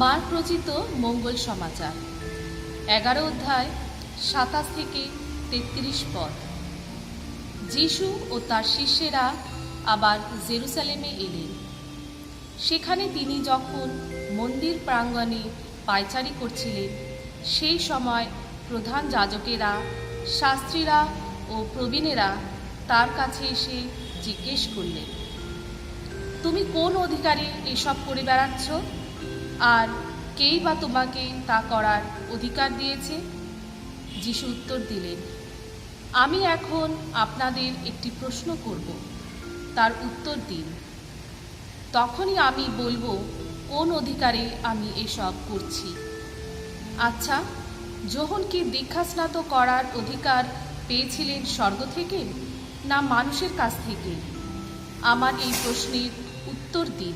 মার প্রচিত মঙ্গল সমাচার। এগারো অধ্যায়, সাতাশ থেকে তেত্রিশ পদ। যিশু ও তার শিষ্যেরা আবার জেরুসালেমে এলেন। সেখানে তিনি যখন মন্দির প্রাঙ্গণে পায়চারি করছিলেন, সেই সময় প্রধান যাজকেরা, শাস্ত্রীরা ও প্রবীণেরা তার কাছে এসে জিজ্ঞেস করলেন, তুমি কোন অধিকারে এসব করে বেড়াচ্ছ? আর কেই বা তোমাকে তা করার অধিকার দিয়েছে? যিশু উত্তর দিলেন, আমি এখন আপনাদের একটি প্রশ্ন করব। তার উত্তর দিন। তখনই আমি বলব, কোন অধিকারে আমি এসব করছি? আচ্ছা যোহনকে দীক্ষাস্নাত করার অধিকার পেয়েছিলেন স্বর্গ থেকে, না মানুষের কাছ থেকে? আমার এই প্রশ্নের উত্তর দিন।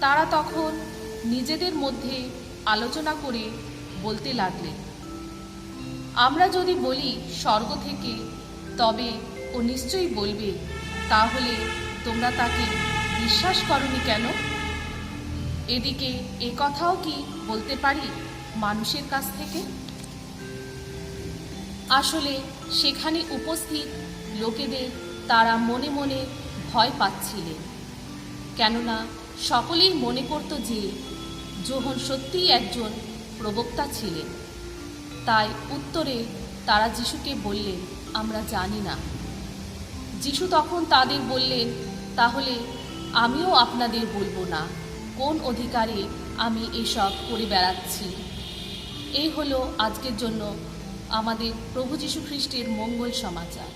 তারা তখন নিজেদের মধ্যে আলোচনা করে বলতে লাগলেন। আমরা যদি বলি স্বর্গ থেকে, তবে ও নিশ্চয়ই বলবে, তাহলে তোমরা তাকে বিশ্বাস করনি কেন? এদিকে এ কথাও কি বলতে পারি মানুষের কাছ থেকে? আসলে সেখানে উপস্থিত লোকেদের তারা মনে মনে ভয় পাচ্ছিলেন, কেননা সকলেই মনে করত যে যোহন সত্যিই একজন প্রবক্তা ছিলেন। তাই উত্তরে তারা যিশুকে বললেন, আমরা জানি না। যিশু তখন তাদের বললেন, তাহলে আমিও আপনাদের বলব না। কোন অধিকারে আমি এসব করে বেড়াচ্ছি? এই হলো আজকের জন্য আমাদের প্রভু যীশু খ্রিস্টের মঙ্গল সমাচার।